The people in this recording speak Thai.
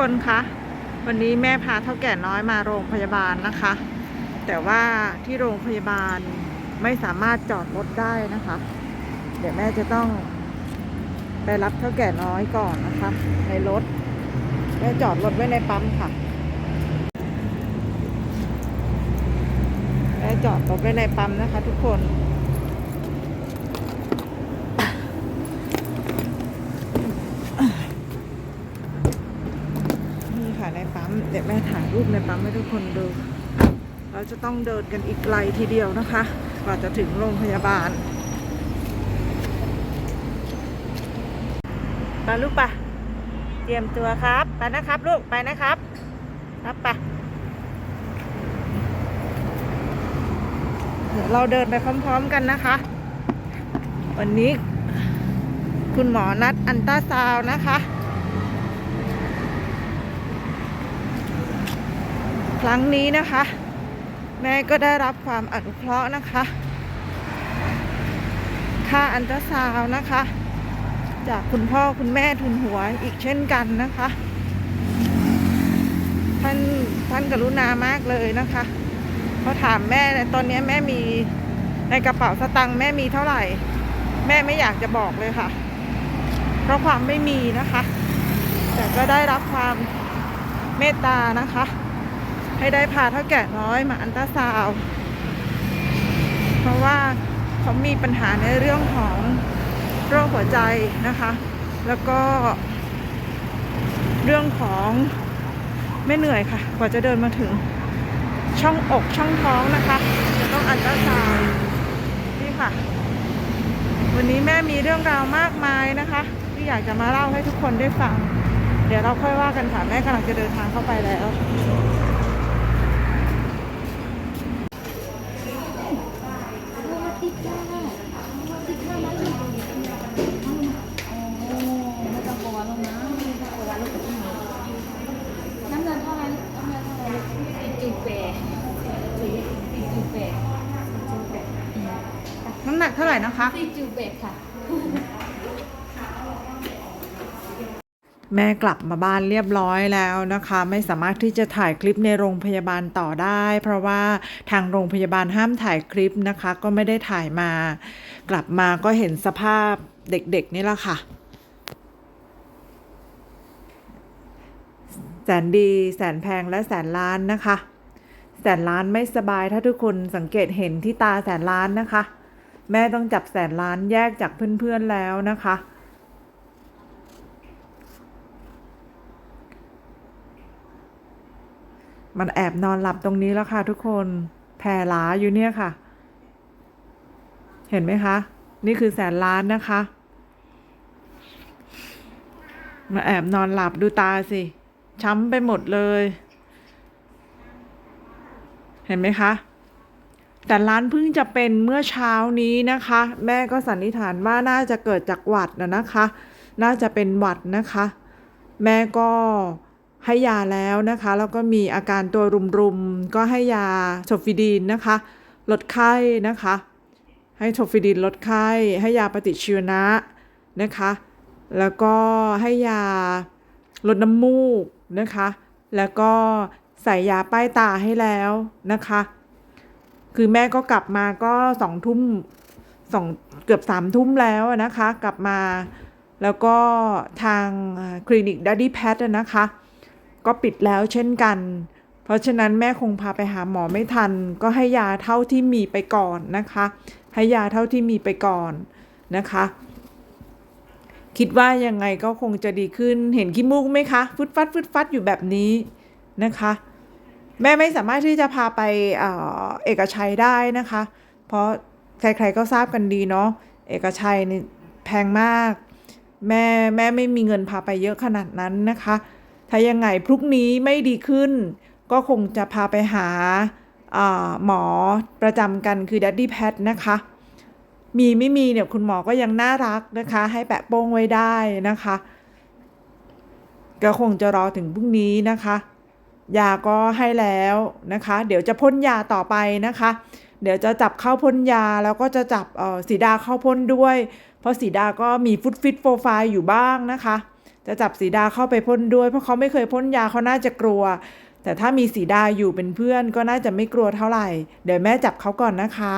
คนคะวันนี้แม่พาเท่าแก่น้อยมาโรงพยาบาลนะคะ แต่ว่าที่โรงพยาบาลไม่สามารถจอดรถได้นะคะ เดี๋ยวแม่จะต้องไปรับเท่าแก่น้อยก่อนนะคะ ในรถแม่จอดรถไว้ในปั๊มค่ะแม่จอดรถไว้ในปั๊มนะคะ ทุกคน นี่ค่ะ ในปั๊ม เดี๋ยวแม่ถ่ายรูปในปั๊มให้ทุกคนดู เราจะต้องเดินกันอีกไกลทีเดียวนะคะ กว่าจะถึงโรงพยาบาลไปลูกปะเตรียมตัวครับ ไปนะครับลูก ไปนะครับ ครับไปเดี๋ยวเราเดินไปพร้อมๆกันนะคะ วันนี้คุณหมอนัดอันตราซาวนะคะ ครั้งนี้นะคะ แม่ก็ได้รับความอนุเคราะห์นะคะ ค่าอันตราซาวนะคะ จากคุณพ่อคุณแม่ทุนหัวอีกเช่นกันนะคะ ท่านท่านกรุณามากเลยนะคะเขาถามแม่เนี่ยตอนนี้แม่มีในกระเป๋าสตังค์แม่มีเท่าไหร่ แม่ไม่อยากจะบอกเลยค่ะ เพราะความไม่มีนะคะ แต่ก็ได้รับความเมตตานะคะ ให้ได้พาเท่าแก่น้อยมาอันตราซาว เพราะว่าเขามีปัญหาในเรื่องของโรคหัวใจนะคะ แล้วก็ เรื่องของไม่เหนื่อยค่ะ กว่าจะเดินมาถึงช่องอกช่องท้องนะคะจะต้องอันตราซาวนี่ค่ะ วันนี้แม่มีเรื่องราวมากมายนะคะ ที่อยากจะมาเล่าให้ทุกคนได้ฟัง เดี๋ยวเราค่อยว่ากันค่ะ แม่กำลังจะเดินทางเข้าไปแล้ว หนักเท่าไหร่นะคะติดจุดแปดค่ะ แม่กลับมาบ้านเรียบร้อยแล้วนะคะ ไม่สามารถที่จะถ่ายคลิปในโรงพยาบาลต่อได้ เพราะว่าทางโรงพยาบาลห้ามถ่ายคลิปนะคะ ก็ไม่ได้ถ่ายมา กลับมาก็เห็นสภาพเด็กๆนี่แหละค่ะแสนดีแสนแพงและแสนล้านนะคะ แสนล้านไม่สบายถ้าทุกคนสังเกตเห็นที่ตาแสนล้านนะคะ แม่ต้องจับแสนล้านแยกจากเพื่อนๆแล้วนะคะ มันแอบนอนหลับตรงนี้แล้วค่ะทุกคนแผ่หลาอยู่เนี่ยค่ะ เห็นไหมคะ นี่คือแสนล้านนะคะ มาแอบนอนหลับดูตาสิช้ำไปหมดเลย เห็นไหมคะ แต่ร้านเพิ่งจะเป็นเมื่อเช้านี้นะคะ แม่ก็สันนิษฐานว่าน่าจะเกิดจากหวัดนะนะคะ น่าจะเป็นหวัดนะคะ แม่ก็ให้ยาแล้วนะคะ แล้วก็มีอาการตัวรุมๆ ก็ให้ยาโทฟิดีนนะคะ ลดไข้นะคะ ให้โทฟิดีนลดไข้ ให้ยาปฏิชีวนะนะคะ แล้วก็ให้ยาลดน้ำมูกนะคะ แล้วก็ใส่ยาป้ายตาให้แล้วนะคะ คือแม่ก็กลับมาก็สองทุ่มสองเกือบสามทุ่มแล้วนะคะ กลับมาแล้วก็ทางคลินิกดัดดี้แพทนะคะ ก็ปิดแล้วเช่นกัน เพราะฉะนั้นแม่คงพาไปหาหมอไม่ทัน ก็ให้ยาเท่าที่มีไปก่อนนะคะ ให้ยาเท่าที่มีไปก่อนนะคะ คิดว่ายังไงก็คงจะดีขึ้นเห็นขี้มูกไหมคะ ฟึดฟัดฟึดฟัดอยู่แบบนี้นะคะ แม่ไม่สามารถที่จะพาไปเอเอกชัยได้นะคะ เพราะใครๆก็ทราบกันดีเนาะเอกชัยนี่แพงมาก แม่แม่ไม่มีเงินพาไปเยอะขนาดนั้นนะคะ ถ้ายังไงพรุ่งนี้ไม่ดีขึ้น ก็คงจะพาไปหาหมอประจำกันคือ Daddy Pat นะคะ มีไม่มีเนี่ยคุณหมอก็ยังน่ารักนะคะ ให้แปะโป้งไว้ได้นะคะ ก็คงจะรอถึงพรุ่งนี้นะคะ ยาก็ให้แล้วนะคะ เดี๋ยวจะพ่นยาต่อไปนะคะ เดี๋ยวจะจับเข้าพ่นยาแล้วก็จะจับเอ่อสีดาเข้าพ่นด้วย เพราะสีดาก็มีฟุตฟิตโปรไฟล์อยู่บ้างนะคะ จะจับสีดาเข้าไปพ่นด้วย เพราะเขาไม่เคยพ่นยาเขาน่าจะกลัว แต่ถ้ามีสีดาอยู่เป็นเพื่อนก็น่าจะไม่กลัวเท่าไหร่ เดี๋ยวแม่จับเขาก่อนนะคะ